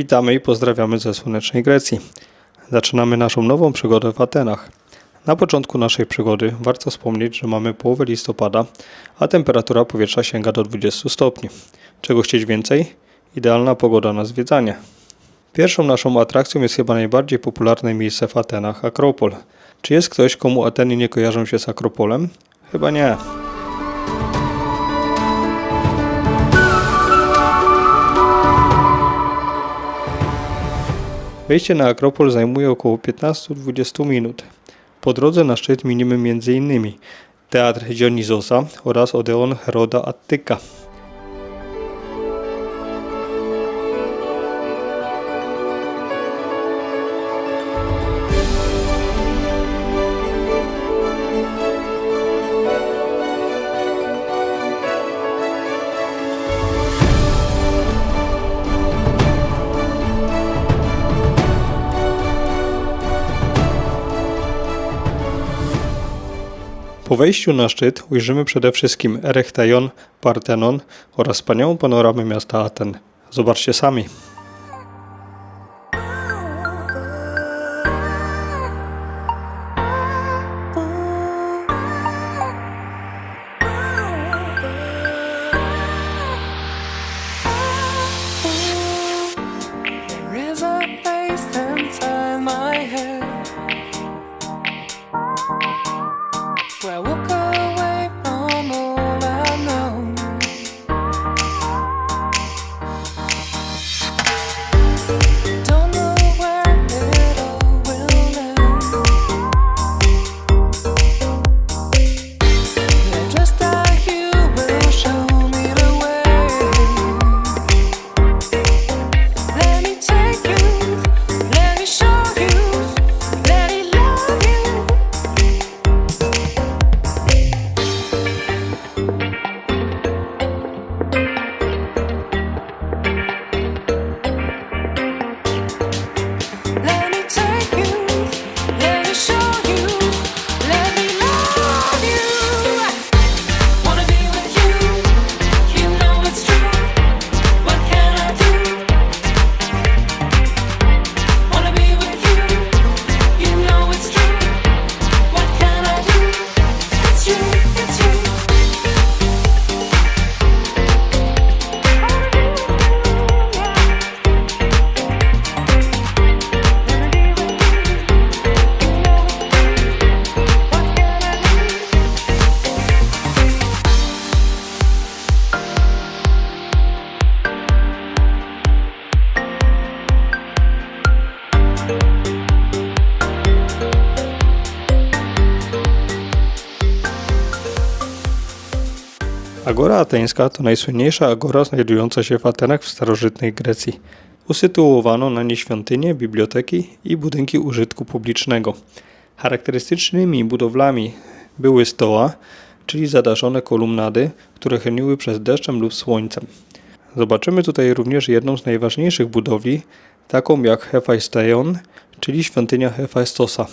Witamy i pozdrawiamy ze słonecznej Grecji. Zaczynamy naszą nową przygodę w Atenach. Na początku naszej przygody warto wspomnieć, że mamy połowę listopada, a temperatura powietrza sięga do 20 stopni. Czego chcieć więcej? Idealna pogoda na zwiedzanie. Pierwszą naszą atrakcją jest chyba najbardziej popularne miejsce w Atenach Akropol. Czy jest ktoś, komu Ateny nie kojarzą się z Akropolem? Chyba nie. Wejście na Akropol zajmuje około 15-20 minut. Po drodze na szczyt minimy m.in. Teatr Dionizosa oraz Odeon Heroda Attyka. Po wejściu na szczyt ujrzymy przede wszystkim Erechtaion, Partenon oraz wspaniałą panoramę miasta Aten. Zobaczcie sami. Agora ateńska to najsłynniejsza agora znajdująca się w Atenach w starożytnej Grecji. Usytuowano na niej świątynie, biblioteki i budynki użytku publicznego. Charakterystycznymi budowlami były stoła, czyli zadaszone kolumnady, które chroniły przed deszczem lub słońcem. Zobaczymy tutaj również jedną z najważniejszych budowli, taką jak Hephaistion, czyli świątynia Hefajstosa.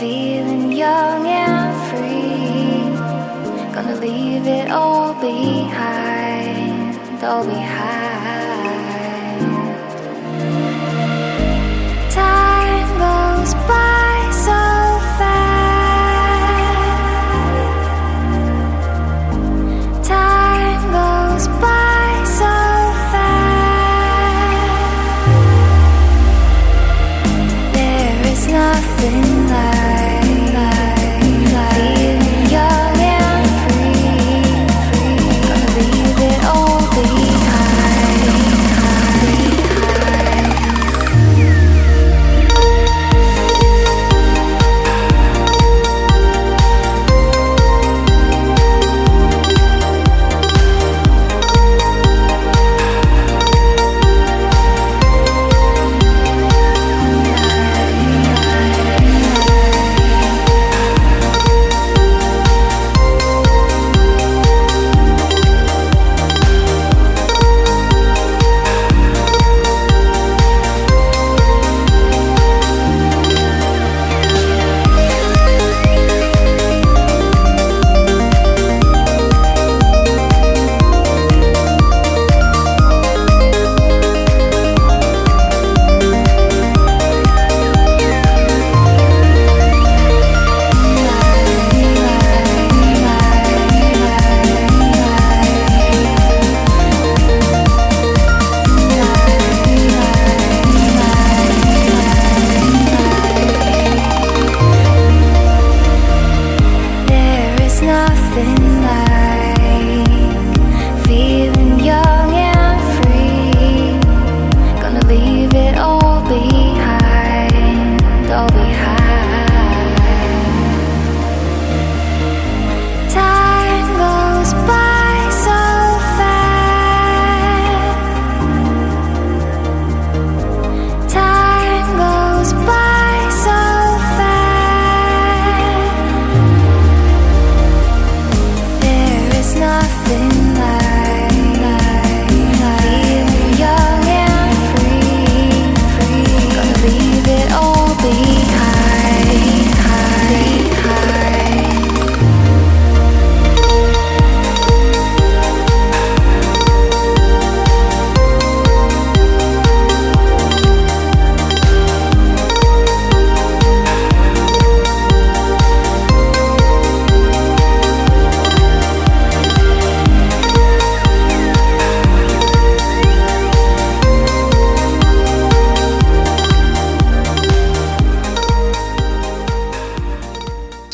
Feeling young leave it all behind, all behind.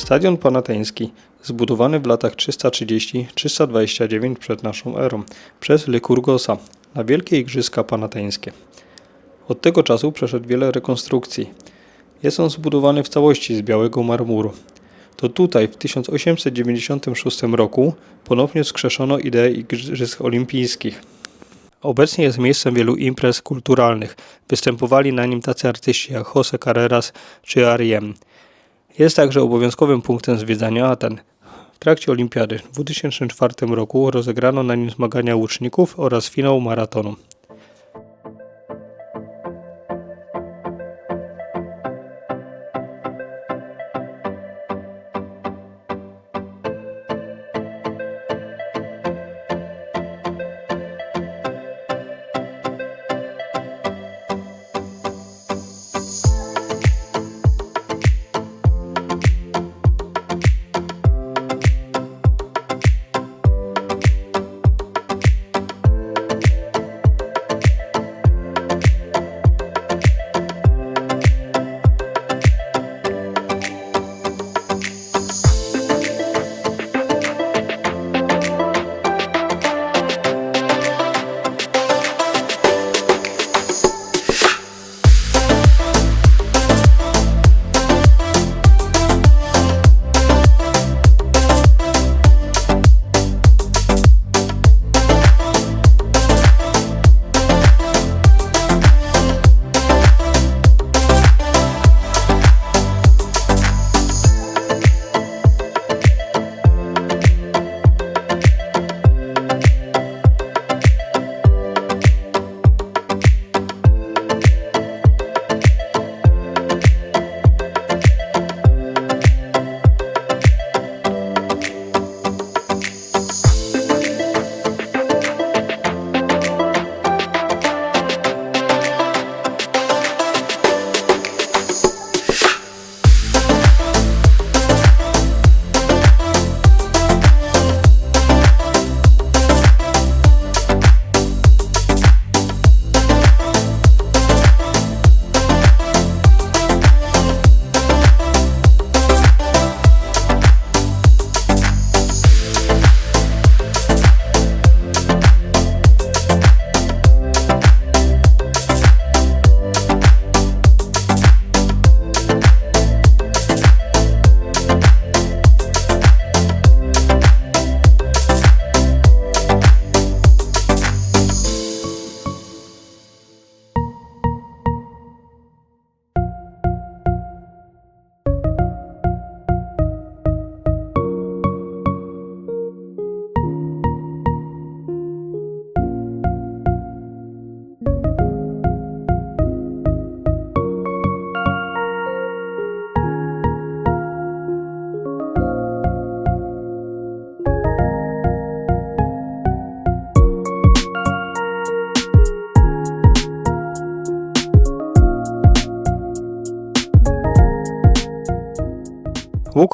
Stadion Panateński, zbudowany w latach 330-329 przed naszą erą przez Lykurgosa na Wielkie Igrzyska Panateńskie. Od tego czasu przeszedł wiele rekonstrukcji. Jest on zbudowany w całości z białego marmuru. To tutaj w 1896 roku ponownie wskrzeszono ideę Igrzysk Olimpijskich. Obecnie jest miejscem wielu imprez kulturalnych. Występowali na nim tacy artyści jak Jose Carreras czy Ariem. Jest także obowiązkowym punktem zwiedzania Aten. W trakcie olimpiady w 2004 roku rozegrano na nim zmagania łuczników oraz finał maratonu.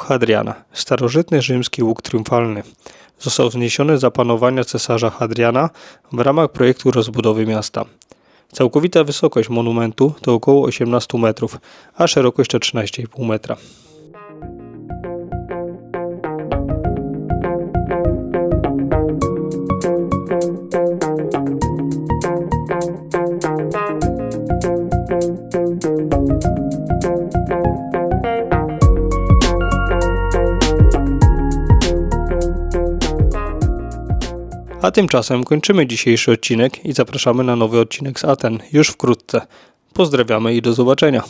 Hadriana, starożytny rzymski łuk triumfalny, został wzniesiony za panowania cesarza Hadriana w ramach projektu rozbudowy miasta. Całkowita wysokość monumentu to około 18 metrów, a szerokość to 13,5 metra. A tymczasem kończymy dzisiejszy odcinek i zapraszamy na nowy odcinek z Aten już wkrótce. Pozdrawiamy i do zobaczenia.